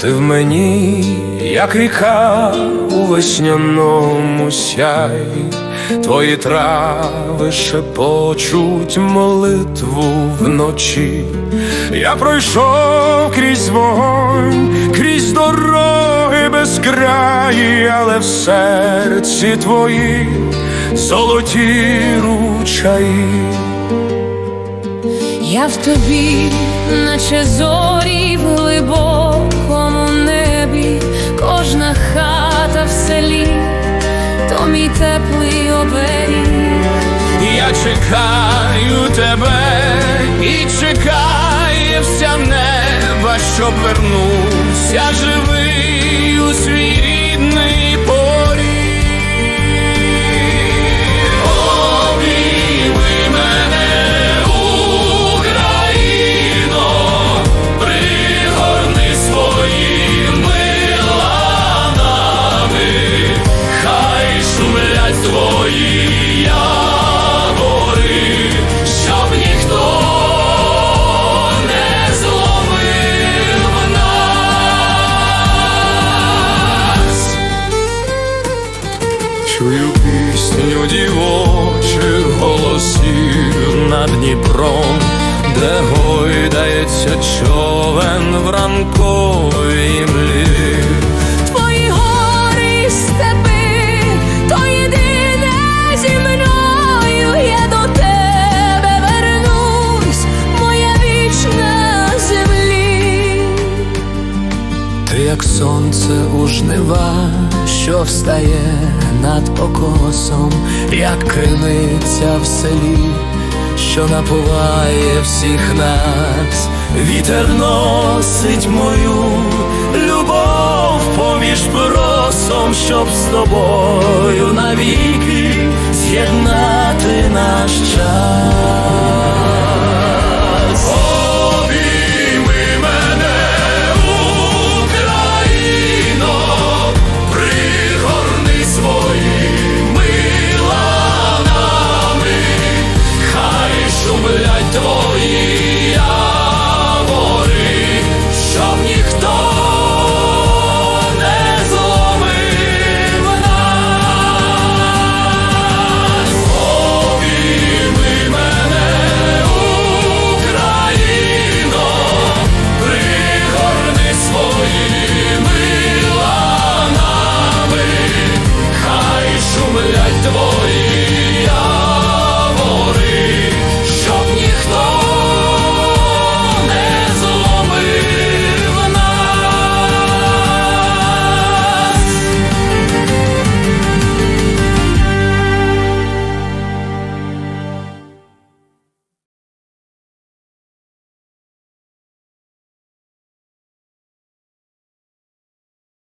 Ти в мені, як ріка у весняному сяї, твої трави шепочуть молитву вночі. Я пройшов крізь вогонь, крізь дороги безкраї, але в серці твої золоті ручаї. Я в тобі, наче зорі небі, кожна хата в селі, то мій теплий оберіг. Я чекаю тебе і чекає вся неба, щоб вернувся живий пісню дівочих голосів над Дніпром, де гойдається човен в ранковій млі. Твої гори й степи, то єдине зі мною, я до тебе вернусь, моя вічна землі. Ти як сонце у жнива, що встає над покосом, як криниця в селі, що напуває всіх нас, вітер носить мою любов поміж бросом, щоб з тобою навіки з'єднати.